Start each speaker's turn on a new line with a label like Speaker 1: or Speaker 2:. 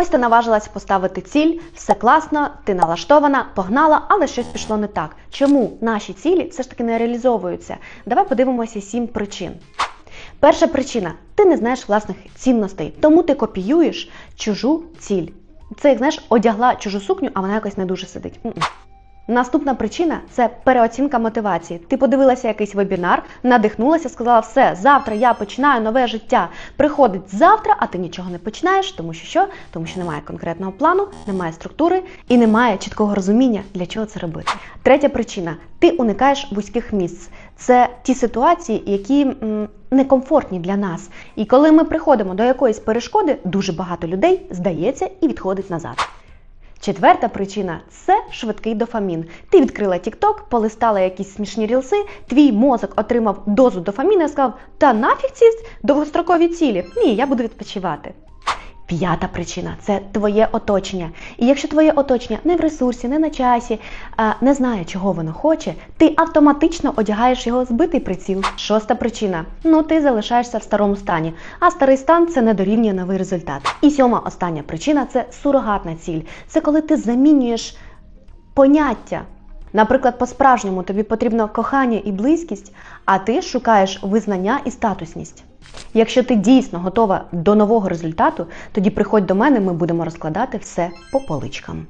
Speaker 1: Ось ти наважилась поставити ціль, все класно, ти налаштована, погнала, але щось пішло не так. Чому наші цілі все ж таки не реалізовуються? Давай подивимося сім причин. Перша причина ти не знаєш власних цінностей, тому ти копіюєш чужу ціль. Це як знаєш, одягла чужу сукню, а вона якось не дуже сидить. Наступна причина це переоцінка мотивації. Ти подивилася якийсь вебінар, надихнулася, сказала, все, завтра я починаю нове життя. Приходить завтра, а ти нічого не починаєш, тому що що? Тому що немає конкретного плану, немає структури і немає чіткого розуміння, для чого це робити. Третя причина ти уникаєш вузьких місць. Це ті ситуації, які м, некомфортні для нас. І коли ми приходимо до якоїсь перешкоди, дуже багато людей здається і відходить назад. Четверта причина це швидкий дофамін. Ти відкрила TikTok, полистала якісь смішні рілси, твій мозок отримав дозу дофаміну і сказав: та нафіг ці довгострокові цілі. Ні, я буду відпочивати. П'ята причина це твоє оточення. І якщо твоє оточення не в ресурсі, не на часі, не знає, чого воно хоче, ти автоматично одягаєш його збитий приціл. Шоста причина ну ти залишаєшся в старому стані, а старий стан це не дорівнює новий результат. І сьома остання причина це сурогатна ціль. Це коли ти замінюєш поняття. Наприклад, по-справжньому тобі потрібно кохання і близькість, а ти шукаєш визнання і статусність. Якщо ти дійсно готова до нового результату, тоді приходь до мене, ми будемо розкладати все по поличкам.